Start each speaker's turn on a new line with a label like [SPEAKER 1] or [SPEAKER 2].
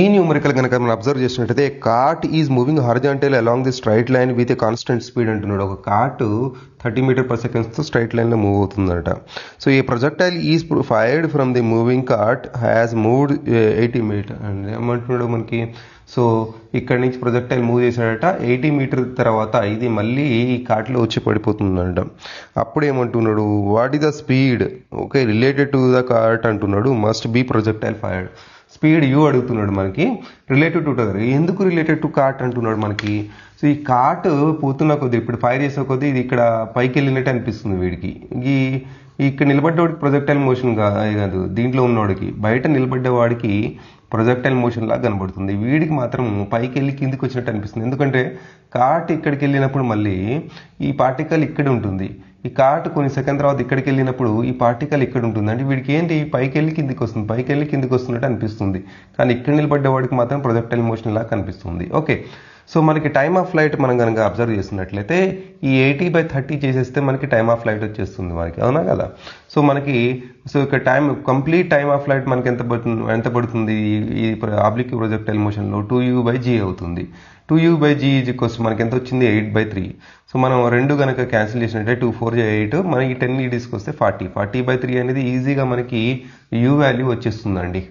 [SPEAKER 1] ఈ న్యూమరికల్ కనుక మనం అబ్జర్వ్ చేసినట్టయితే cart is moving horizontal along the straight line with a constant speed అంటున్నాడు. ఒక కార్ట్ థర్టీ మీటర్ పర్ సెకండ్స్తో స్ట్రైట్ లైన్లో మూవ్ అవుతుందట సో ఈ projectile is fired from the moving cart has moved eighty meter and ఏమంటున్నాడు మనకి? So ఇక్కడ నుంచి ప్రొజెక్టైల్ మూవ్ చేశాడట. ఎయిటీ మీటర్ తర్వాత ఇది మళ్ళీ ఈ కార్ట్లో వచ్చి పడిపోతుందంట అప్పుడు ఏమంటున్నాడు? What is the speed okay related to the cart అంటున్నాడు. Must be projectile fired speed you అడుగుతున్నాడు మనకి. Related to other. ఎందుకు రిలేటెడ్ టు కార్ట్ అంటున్నాడు మనకి? సో ఈ కార్ట్ పోతున్న కొద్దీ ఇప్పుడు ఫైర్ చేసే కొద్దీ ఇది ఇక్కడ పైకి వెళ్ళినట్టు అనిపిస్తుంది వీడికి. ఈ ఇక్కడ నిలబడ్డవాడికి ప్రొజెక్టైల్ మోషన్ కాదు దీంట్లో ఉన్నవాడికి బయట నిలబడ్డవాడికి ప్రొజెక్టైల్ మోషన్ లాగా కనబడుతుంది. వీడికి మాత్రం పైకి వెళ్ళి కిందికి వచ్చినట్టు అనిపిస్తుంది. ఎందుకంటే కార్ట్ ఇక్కడికి వెళ్ళినప్పుడు మళ్ళీ ఈ పార్టికల్ ఇక్కడ ఉంటుంది. ఈ కార్ట్ కొన్ని సెకండ్ తర్వాత ఇక్కడికి వెళ్ళినప్పుడు ఈ పార్టికల్ ఇక్కడ ఉంటుంది అంటే వీడికి ఏంటి? పైకి వెళ్ళి కిందికి వస్తుంది పైకి వెళ్ళి కిందికి వస్తున్నట్టు అనిపిస్తుంది. కానీ ఇక్కడ నిలబడ్డ వాడికి మాత్రం ప్రొజెక్టైల్ మోషన్ లాగా కనిపిస్తుంది. ఓకే సో మనకి టైమ్ ఆఫ్ ఫ్లైట్ మనం కనుక అబ్జర్వ్ చేసినట్లయితే ఈ ఎయిటీ బై థర్టీ చేసేస్తే మనకి టైమ్ ఆఫ్ ఫ్లైట్ వచ్చేస్తుంది మనకి. అవునా కదా? సో మనకి సో ఇక్కడ time complete time of flight మనకి ఎంత పడుతుంది ఎంత పడుతుంది? ఈ ఆబ్లిక్ ప్రొజెక్టైల్ మోషన్లో టూ యూ బై జీ అవుతుంది. Two u by g is equals మనకి ఎంత వచ్చింది? ఎయిట్ బై త్రీ సో మనం రెండు కనుక క్యాన్సిల్ చేసినట్టే టూ ఫోర్ ఎయిట్ మనకి టెన్ ఈ వస్తే ఫార్టీ ఫార్టీ బై త్రీ అనేది ఈజీగా మనకి యూ వాల్యూ వచ్చేస్తుందండి.